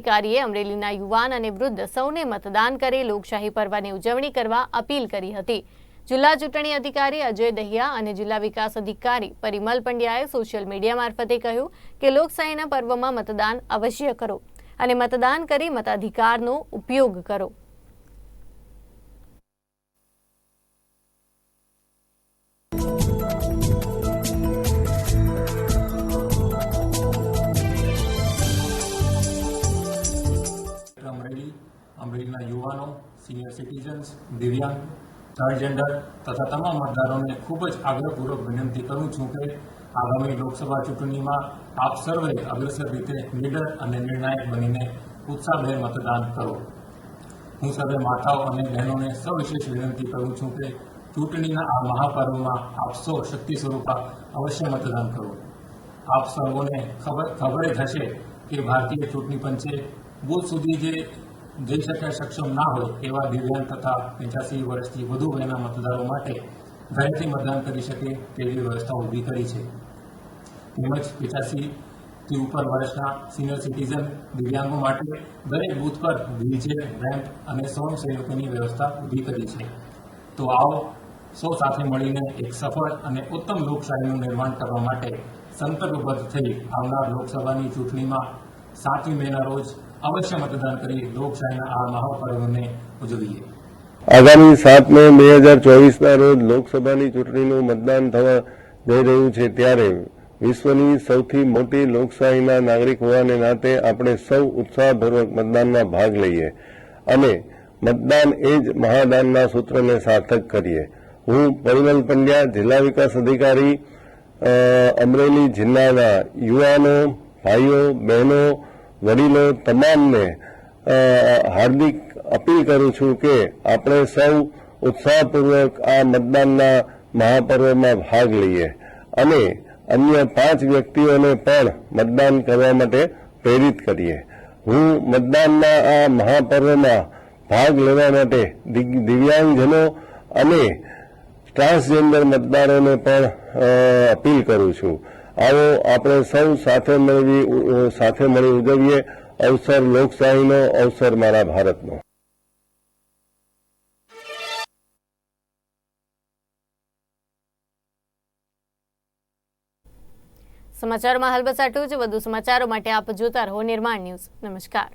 અધિકારીએ અમરેલીના યુવાન અને વૃદ્ધ સૌને મતદાન કરી લોકશાહી પર્વની ઉજવણી કરવા અપીલ કરી હતી. જિલ્લા ચૂંટણી અધિકારી અજય દહિયા અને જિલ્લા વિકાસ અધિકારી પરિમલ પંડ્યાએ સોશિયલ મીડિયા મારફતે કહ્યું કે લોકશાહીના પર્વમાં મતદાન અવશ્ય કરો અને મતદાન કરી મતાધિકારનો ઉપયોગ કરો. અમરેલીના યુવાનો સિનિયર સિટીઝન્સ દિવ્યાંગ ટ્રાન્સજેન્ડર તથા તમામ મતદારોને ખૂબ જ આગ્રહપૂર્વક વિનંતી કરું છું કે આગામી લોકસભા ચૂંટણીમાં આપ સર્વે અગ્રસર રીતે નીડર અને નિર્ણાયક બનીને ઉત્સાહભેર મતદાન કરો. હું સર્વે માતાઓ અને બહેનોને સવિશેષ વિનંતી કરું છું કે ચૂંટણીના આ મહાપર્વમાં આપ સૌ શક્તિ સ્વરૂપા અવશ્ય મતદાન કરો. આપ સર્વોને ખબર ખબર જ હશે કે ભારતીય ચૂંટણી પંચે બુથ સુધી જે જઈ શકે સક્ષમ ના હોય એવા દિવ્યાંગ તથા પંચ્યાસી વર્ષથી વધુ વયના મતદારો માટે ઘરેથી મતદાન કરી શકે તેવી વ્યવસ્થા ઊભી કરી છે. તેમજ પચાસી ઉપર વર્ષના સિનિયર સિટીઝન દિવ્યાંગો માટે દરેક બૂથ પર વ્હીલચેર રેમ્પ અને સ્વયંસેવકોની વ્યવસ્થા ઊભી કરી છે. તો આવો સૌ સાથે મળીને એક સફળ અને ઉત્તમ લોકશાહીનું નિર્માણ કરવા માટે સંકલ્પબદ્ધ થઈ આવનાર લોકસભાની ચૂંટણીમાં સાતમી મેના રોજ અવશ્ય મતદાન કરી લોકશાહીના આ મહાપર્વને ઉજવીએ. આગામી સાત મે બે હજાર ચોવીસના રોજ લોકસભાની ચૂંટણીનું મતદાન થવા જઈ રહ્યું છે ત્યારે વિશ્વની સૌથી મોટી લોકશાહીના નાગરિક હોવાને નાતે આપણે સૌ ઉત્સાહપૂર્વક મતદાનમાં ભાગ લઈએ અને મતદાન એ જ મહાદાનના સૂત્રને સાર્થક કરીએ. હું પરિમલ પંડ્યા, જિલ્લા વિકાસ અધિકારી અમરેલી જિલ્લાના યુવાનો, ભાઈઓ, બહેનો વડીલો તમામને હાર્દિક અપીલ કરું છું કે આપણે સૌ ઉત્સાહપૂર્વક આ મતદાનના મહાપર્વમાં ભાગ લઈએ અને અન્ય પાંચ વ્યક્તિઓને પણ મતદાન કરવા માટે પ્રેરિત કરીએ. હું મતદાનના આ મહાપર્વમાં ભાગ લેવા માટે દિવ્યાંગજનો અને ટ્રાન્સજેન્ડર મતદારોને પણ અપીલ કરું છું. આવો આપણે સૌ સાથે મેળવી સાથે મળી ઉજવીએ. અવસર લોકશાહીનો, અવસર મારા ભારતનો. સમાચારમાં હાલ બસ આટલું જ. વધુ સમાચારો માટે આપ જોતા રહો નિર્માણ ન્યૂઝ. નમસ્કાર.